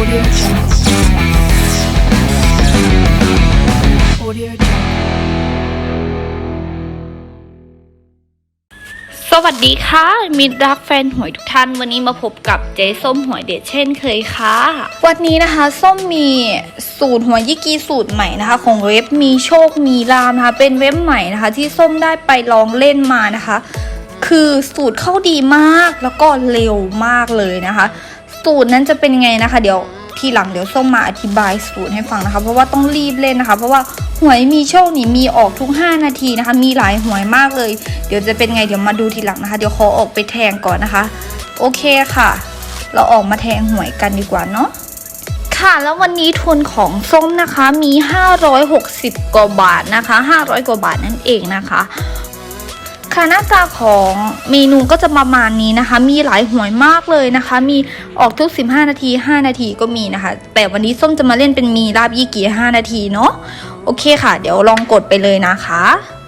Audio Jungle. Audio Jungle. สวัสดีค่ะ มิตรรักแฟนหวยทุกท่าน วันนี้มาพบกับเจ๊ส้มหวยเด็ดเช่นเคยค่ะ วันนี้นะคะส้มมีสูตรหวยยิกีสูตรใหม่นะคะ ของเว็บมีโชคมีลามนะคะ เป็นเว็บใหม่นะคะ ที่ส้มได้ไปลองเล่นมานะคะ คือสูตรเข้าดีมากแล้วก็เร็วมากเลยนะคะ สูตรนั้นจะเป็นยังไงนะคะ เดี๋ยวทีหลังเดี๋ยวส้มมาอธิบายสูตรให้ฟังนะคะ เพราะว่าต้องรีบเล่นนะคะ เพราะว่าหวยมีโชคนี่มีออกทุก 5 นาทีนะคะ มีหลายหวยมากเลย เดี๋ยวจะเป็นไงเดี๋ยวมาดูทีหลังนะคะ เดี๋ยวขอออกไปแทงก่อนนะคะ โอเคค่ะ เราออกมาแทงหวยกันดีกว่าเนาะค่ะแล้ววันนี้ทุนของส้มนะคะมี 560 กว่าบาทนะคะ 500 กว่าบาทนั่นเองนะคะ ค่ะหน้าตาของเมนูก็จะประมาณนี้นะคะ มีหลายหวยมากเลยนะคะ มีออกทุก 15 นาที 5 นาทีก็มีนะคะ แต่วันนี้ส้มจะมาเล่นเป็นมีราบยี่กี่ 5 นาทีเนาะโอเคค่ะ เดี๋ยวลองกดไปเลยนะคะ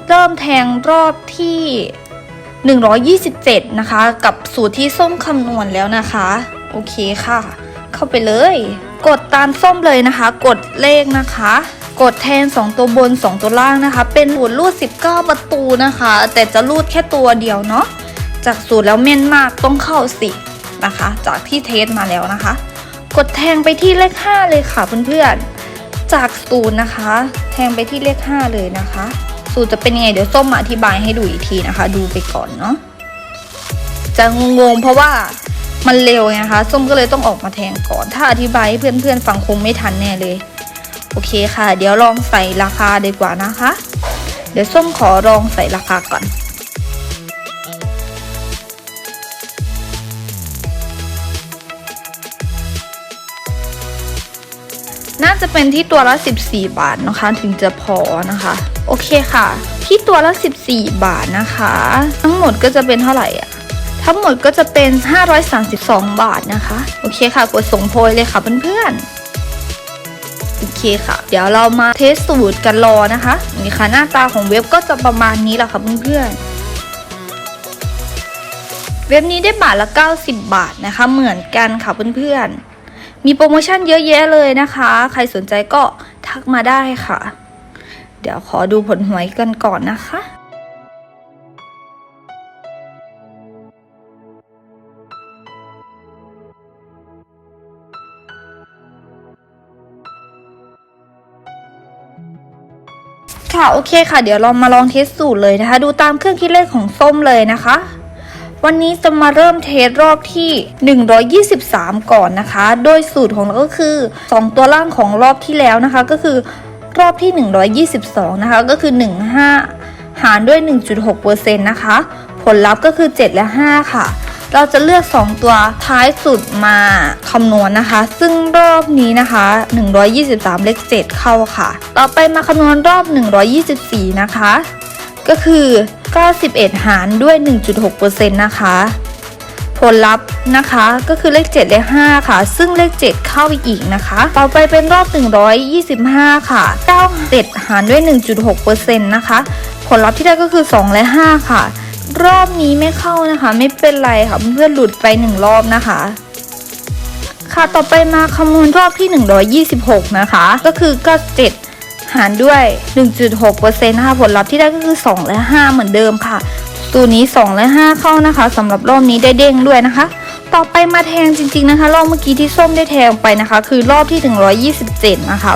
เริ่มแทงรอบที่ 127 นะคะ กับสูตรที่ส้มคำนวณแล้วนะคะ โอเคค่ะ เข้าไปเลย กดตามส้มเลยนะคะ กดเลขนะคะ กดแทน 2 ตัวบน 2 ตัวล่างนะคะ เป็นสูตรรูด 19 ประตูนะคะ แต่จะรูดแค่ตัวเดียวเนาะจากสูตรแล้วเม่นมากต้องเข้าสินะคะ จากที่เทสมาแล้วนะคะ กดแทงไปที่เลข 5 เลยค่ะเพื่อนๆจากสูตรนะคะ แทงไปที่เลข 5 เลยนะคะ สูตรจะเป็นยังไงเดี๋ยวส้มอธิบายให้ดูอีกทีนะคะ ดูไปก่อนเนาะจะงงๆเพราะว่ามันเร็วไงคะ ส้มก็เลยต้องออกมาแทงก่อน ถ้าอธิบายให้เพื่อนๆฟังคงไม่ทันแน่เลย โอเคค่ะ เดี๋ยวลองใส่ราคาดีกว่านะคะ เดี๋ยวส้มขอลองใส่ราคาก่อนน่าจะเป็นที่ตัวละ 14 บาทนะคะ ถึงจะพอนะคะ โอเคค่ะ ที่ตัวละ 14 บาทนะคะ ทั้งหมดก็จะเป็นเท่าไหร่อะทั้งหมดก็จะเป็น 532 บาทนะคะ โอเคค่ะ กดส่งโพยเลยค่ะเพื่อนๆ โอเคค่ะ เดี๋ยวเรามาเทสสูตรกันรอนะคะนี่ค่ะหน้าตาของเว็บก็จะประมาณนี้แหละค่ะเพื่อนๆ เว็บนี้ได้บาทละ 90 บาทนะคะ เหมือนกันค่ะเพื่อนๆ มีโปรโมชั่นเยอะแยะเลยนะคะ ใครสนใจก็ทักมาได้ค่ะ เดี๋ยวขอดูผลหวยกันก่อนนะคะ ค่ะโอเคค่ะ เดี๋ยวเรามาลองเทสสูตรเลยนะคะ ดูตามเครื่องคิดเลขของส้มเลยนะคะ วันนี้จะมาเริ่มเทสรอบที่ 123 ก่อนนะคะ โดยสูตรของเราก็คือ 2 ตัวล่างของรอบที่แล้วนะคะ ก็คือรอบที่ 122 นะคะ ก็คือ 15 หารด้วย 1.6%นะคะ ผลลัพธ์ก็คือ 7 และ 5 ค่ะ เราจะเลือก 2 ตัวท้ายสุดมาคำนวณนะคะ ซึ่งรอบนี้นะคะ 123 เลข 7 เข้าค่ะ ต่อไปมาคำนวณรอบ 124 นะคะ ก็คือ 91 หารด้วย 1.6%นะคะผลลัพธ์นะคะก็คือเลข7และ5ค่ะ ซึ่งเลข 7 เข้าอีกนะคะ ต่อไปเป็นรอบ 125 ค่ะ 97 หารด้วย 1.6%นะคะ ผลลัพธ์ที่ได้ก็คือ 2 และ 5 ค่ะ รอบนี้ไม่เข้านะคะ ไม่เป็นไรค่ะเพื่อนหลุดไป1รอบนะคะ ค่ะต่อไปมาคำนวณรอบที่ 126 นะคะ ก็คือ 97 หารด้วย 1.6%นะคะผลลัพธ์ที่ได้ก็คือ 2 และ 5 เหมือนเดิมค่ะตัวนี้ 2 และ 5 เข้านะคะสำหรับรอบนี้ได้เด้งด้วยนะคะ ต่อไปมาแทงจริง ๆนะคะ รอบเมื่อกี้ที่ส้มได้แทงไปนะคะ คือรอบที่ 127 นะคะ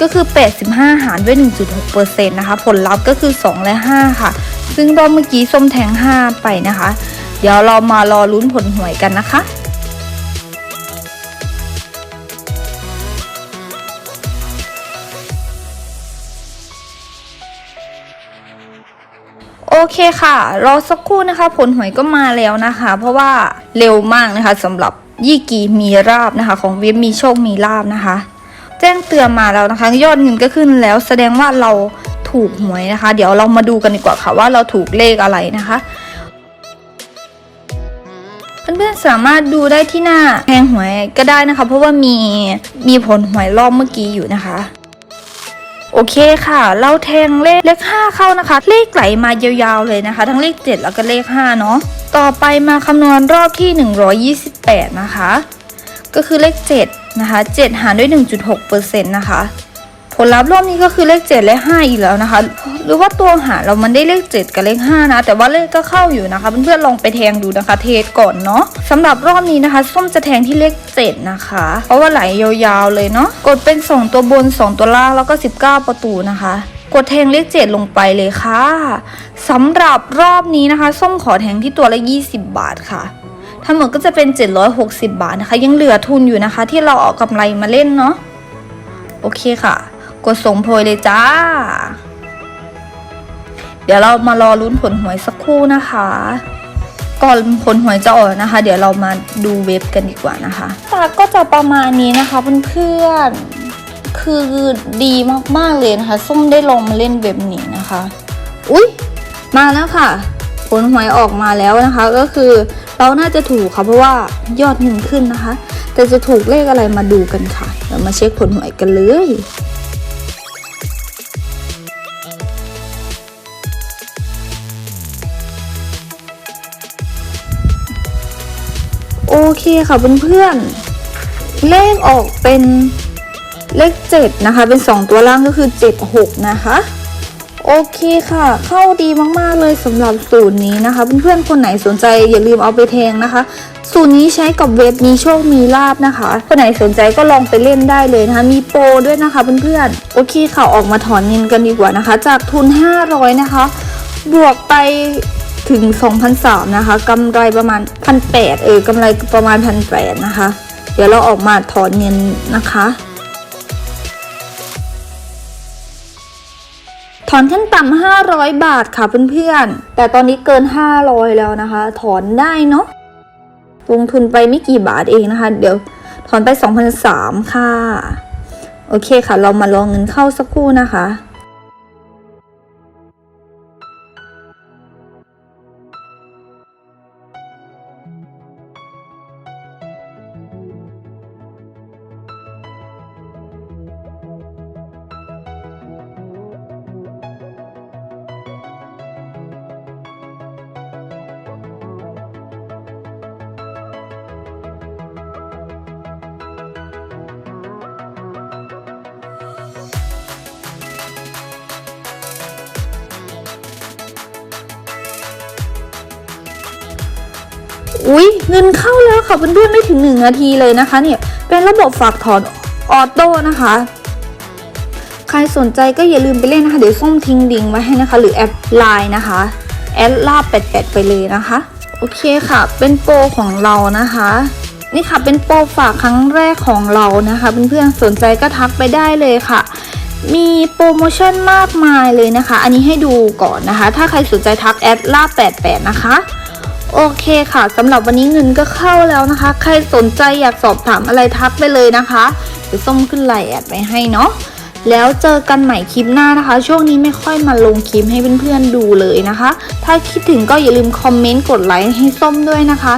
ก็คือ 85 หารด้วย 1.6%นะคะ ผลลัพธ์ก็คือ 2 และ 5 ค่ะ ซึ่งรอบเมื่อกี้ส้มแทง5ไปนะคะ เดี๋ยวเรามารอลุ้นผลหวยกันนะคะโอเคค่ะ รอสักครู่นะคะ ผลหวยก็มาแล้วนะคะ เพราะว่าเร็วมากนะคะสำหรับยี่กีมีราบนะคะ ของเว็บมีโชคมีลาบนะคะ แจ้งเตือนมาแล้วนะคะ ยอดเงินก็ขึ้นแล้ว แสดงว่าเรา ถูกหวยนะคะ เดี๋ยวเรามาดูกันดีกว่าค่ะว่าเราถูกเลขอะไรนะคะเพื่อนๆสามารถดูได้ที่หน้าแทงหวยก็ได้นะคะ เพราะว่ามีมีผลหวยรอบเมื่อกี้อยู่นะคะ โอเคค่ะ เราแทงเลขเลข5เข้านะคะ เลขไหลมายาวๆเลยนะคะ ทั้งเลข 7 แล้วก็เลข5เนาะต่อไปมาคำนวณรอบที่ 128 นะคะ ก็คือเลข 7 นะคะ 7 หารด้วย 1.6%นะคะ ผลลัพธ์รอบนี้ก็คือเลข 7 และ 5 อีกแล้วนะคะ หรือว่าตัวหาเรามันได้เลข 7 กับเลข 5 นะ แต่ว่าเลขก็เข้าอยู่นะคะเพื่อนๆลองไปแทงดูนะคะ เทสก่อนเนาะสำหรับรอบนี้นะคะส้มจะแทงที่เลข 7 นะคะ เพราะว่าไหลยาวๆเลยเนาะกดเป็น 2 ตัวบน 2 ตัวล่างแล้วก็ 19 ประตูนะคะกดแทงเลข 7 ลงไปเลยค่ะสำหรับรอบนี้นะคะ ส้มขอแทงที่ตัวละ 20 บาทค่ะทั้งหมดก็จะเป็น 760 บาทนะคะ ยังเหลือทุนอยู่นะคะ ที่เราเอากำไรมาเล่นเนาะโอเคค่ะ กดส่งโพยเลยจ้า เดี๋ยวเรามารอลุ้นผลหวยสักครู่นะคะ ก่อนผลหวยจะออกนะคะ เดี๋ยวเรามาดูเว็บกันดีกว่านะคะตาก็จะประมาณนี้นะคะเพื่อนๆ คือดีมากๆเลยนะคะ ส้มได้ลองมาเล่นเว็บนี้นะคะ อุ๊ย มาแล้วค่ะ ผลหวยออกมาแล้วนะคะ ก็คือเราน่าจะถูกค่ะเพราะว่ายอดเงินขึ้นนะคะ แต่จะถูกเลขอะไรมาดูกันค่ะเดี๋ยวมาเช็คผลหวยกันเลย เคค่ะเพื่อนๆ เลขออกเป็นเลขเจ็ดนะคะ เป็นสองตัวล่างก็คือเจ็ดหกนะคะ โอเคค่ะ เข้าดีมากๆเลยสำหรับสูตรนี้นะคะ เพื่อนๆ คนไหนสนใจอย่าลืมเอาไปแทงนะคะ สูตรนี้ใช้กับเว็บมีโชคมีลาบนะคะ คนไหนสนใจก็ลองไปเล่นได้เลยนะคะ มีโปรด้วยนะคะเพื่อนๆ โอเคค่ะ ออกมาถอนเงินกันดีกว่านะคะ จากทุน 500 นะคะ บวกไป ถึง 2,003นะคะกำไรประมาณ 1,800เออกำไรประมาณ 1,800นะคะ เดี๋ยวเราออกมาถอนเงินนะคะถอนขั้นต่ำ500 บาทค่ะเพื่อนๆ แต่ตอนนี้เกิน 500 แล้วนะคะ ถอนได้เนาะ ลงทุนไปไม่กี่บาทเองนะคะ เดี๋ยวถอนไป 2,003ค่ะ โอเคค่ะ เรามาลองเงินเข้าสักครู่นะคะ อุ๊ยเงินเข้าแล้วค่ะเพื่อนๆไม่ถึงหนึ่งนาทีเลยนะคะเนี่ยเป็นระบบฝากถอนออโต้นะคะ ใครสนใจก็อย่าลืมไปเล่นนะคะ เดี๋ยวส้มทิ้งลิงไว้ให้นะคะ หรือแอปไลน์นะคะแอดลาบ88ไปเลยนะคะ โอเคค่ะ เป็นโปรของเรานะคะ นี่ค่ะเป็นโปรฝากครั้งแรกของเรานะคะเพื่อนๆสนใจก็ทักไปได้เลยค่ะมีโปรโมชั่นมากมายเลยนะคะ อันนี้ให้ดูก่อนนะคะ ถ้าใครสนใจทักแอดลาบ88 นะคะ โอเคค่ะสำหรับวันนี้เงินก็เข้าแล้วนะคะ ใครสนใจอยากสอบถามอะไรทักไปเลยนะคะเดี๋ยวส้มขึ้นไลน์แอดไปให้เนาะแล้วเจอกันใหม่คลิปหน้านะคะ ช่วงนี้ไม่ค่อยมาลงคลิปให้เพื่อนๆดูเลยนะคะ ถ้าคิดถึงก็อย่าลืมคอมเมนต์กดไลค์ให้ส้มด้วยนะคะ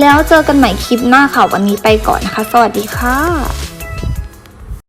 แล้วเจอกันใหม่คลิปหน้าค่ะวันนี้ไปก่อนนะคะ สวัสดีค่ะ